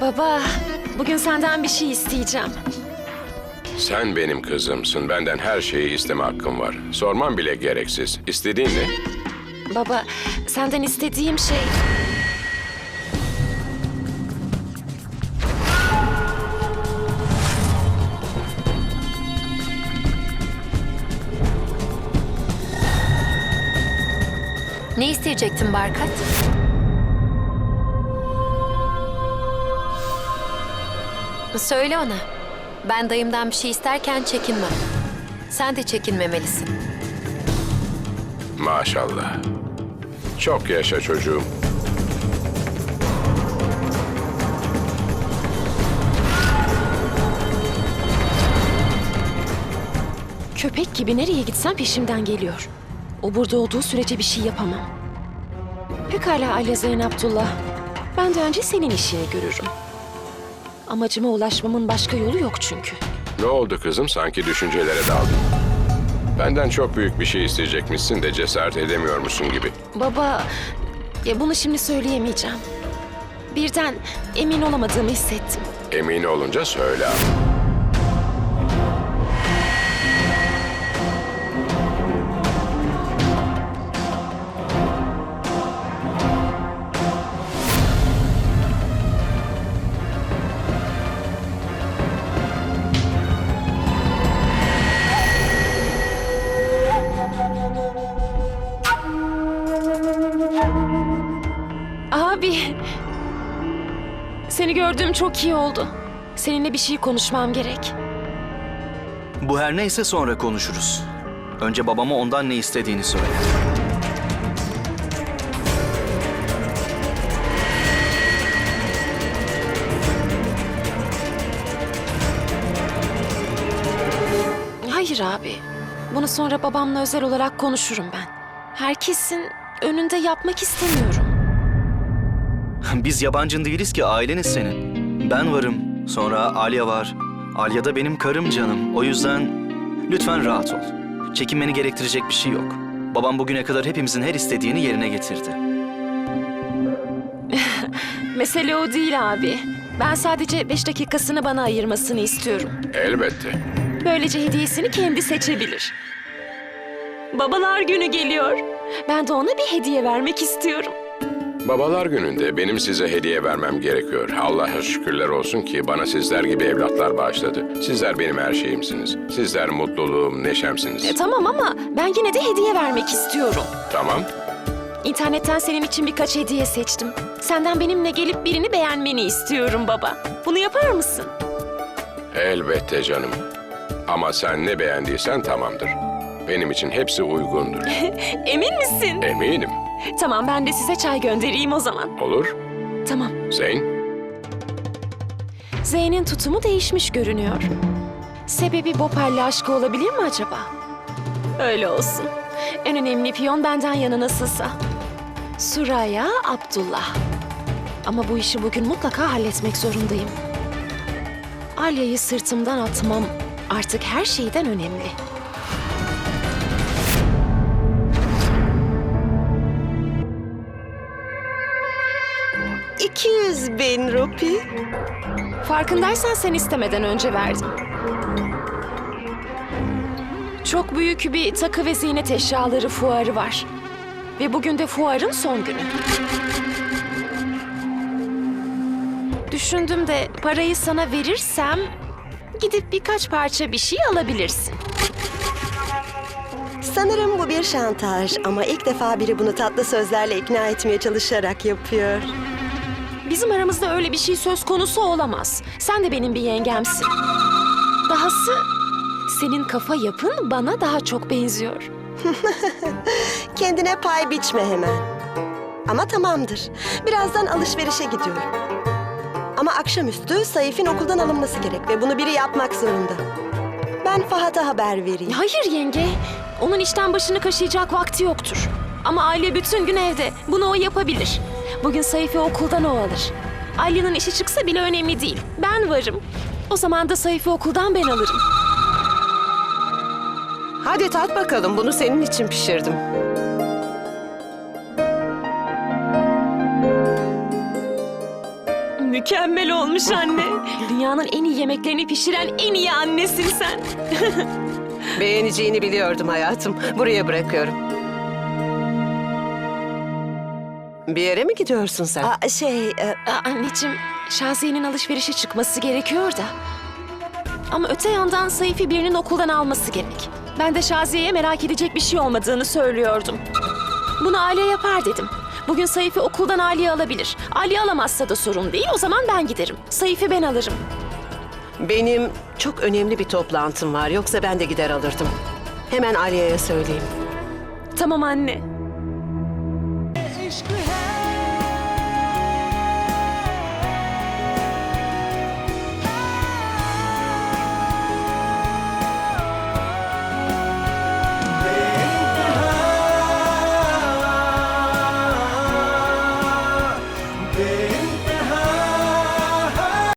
Baba, bugün senden bir şey isteyeceğim. Sen benim kızımsın. Benden her şeyi isteme hakkım var. Sorman bile gereksiz. İstediğin ne? Baba, senden istediğim şey... Ne isteyecektin Barkat? Söyle ona. Ben dayımdan bir şey isterken çekinmem. Sen de çekinmemelisin. Maşallah. Çok yaşa çocuğum. Köpek gibi nereye gitsem peşimden geliyor. O burada olduğu sürece bir şey yapamam. Pekala Ali Zeyn Abdullah. Ben de önce senin işini görürüm. Amacıma ulaşmamın başka yolu yok çünkü. Ne oldu kızım? Sanki düşüncelere daldın. Benden çok büyük bir şey isteyecekmişsin de cesaret edemiyormuşsun gibi. Baba, ya bunu şimdi söyleyemeyeceğim. Birden emin olamadığımı hissettim. Emin olunca söyle ama. Abi, seni gördüğüm çok iyi oldu. Seninle bir şey konuşmam gerek. Bu her neyse sonra konuşuruz. Önce babama ondan ne istediğini söyle. Hayır abi. Bunu sonra babamla özel olarak konuşurum ben. Herkesin önünde yapmak istemiyorum. Biz yabancın değiliz ki aileniz senin. Ben varım, sonra Alya var. Alya da benim karım canım. O yüzden lütfen rahat ol. Çekinmeni gerektirecek bir şey yok. Babam bugüne kadar hepimizin her istediğini yerine getirdi. Mesele o değil abi. Ben sadece beş dakikasını bana ayırmasını istiyorum. Elbette. Böylece hediyesini kendi seçebilir. Babalar günü geliyor. Ben de ona bir hediye vermek istiyorum. Babalar gününde benim size hediye vermem gerekiyor. Allah'a şükürler olsun ki bana sizler gibi evlatlar bağışladı. Sizler benim her şeyimsiniz. Sizler mutluluğum, neşemsiniz. E, tamam ama ben yine de hediye vermek istiyorum. Tamam. İnternetten senin için birkaç hediye seçtim. Senden benimle gelip birini beğenmeni istiyorum baba. Bunu yapar mısın? Elbette canım. Ama sen ne beğendiysen tamamdır. Benim için hepsi uygundur. Emin misin? Eminim. Tamam ben de size çay göndereyim o zaman. Olur. Tamam. Zeyn, Zeyn'in tutumu değişmiş görünüyor. Sebebi Bopal'le aşkı olabilir mi acaba? Öyle olsun. En önemli piyon benden yana nasılsa. Suraya Abdullah. Ama bu işi bugün mutlaka halletmek zorundayım. Alya'yı sırtımdan atmam artık her şeyden önemli. ...200 bin rupi. Farkındaysan sen istemeden önce verdim. Çok büyük bir takı ve ziynet eşyaları fuarı var. Ve bugün de fuarın son günü. Düşündüm de parayı sana verirsem gidip birkaç parça bir şey alabilirsin. Sanırım bu bir şantaj ama ilk defa biri bunu tatlı sözlerle ikna etmeye çalışarak yapıyor. Bizim aramızda öyle bir şey söz konusu olamaz. Sen de benim bir yengemsin. Dahası senin kafa yapın bana daha çok benziyor. Kendine pay biçme hemen. Ama tamamdır. Birazdan alışverişe gidiyorum. Ama akşamüstü Saif'in okuldan alınması gerek ve bunu biri yapmak zorunda. Ben Fahat'a haber vereyim. Hayır yenge. Onun işten başını kaşıyacak vakti yoktur. Ama aile bütün gün evde. Bunu o yapabilir. Bugün Saif'i okuldan o alır. Ailenin işi çıksa bile önemli değil. Ben varım. O zaman da Saif'i okuldan ben alırım. Hadi tat bakalım bunu senin için pişirdim. mükemmel olmuş anne. Dünyanın en iyi yemeklerini pişiren en iyi annesin sen. Beğeneceğini biliyordum hayatım. Buraya bırakıyorum. Bir yere mi gidiyorsun sen? Aa, şey, e, Aa, anneciğim, Şaziye'nin alışverişe çıkması gerekiyor da. Ama öte yandan Saifi birinin okuldan alması gerek. Ben de Şaziye'ye merak edecek bir şey olmadığını söylüyordum. Bunu Aliye yapar dedim. Bugün Saifi okuldan Aliye alabilir. Aliye alamazsa da sorun değil. O zaman ben giderim. Saifi ben alırım. Benim çok önemli bir toplantım var. Yoksa ben de gider alırdım. Hemen Aliye'ye söyleyeyim. Tamam anne.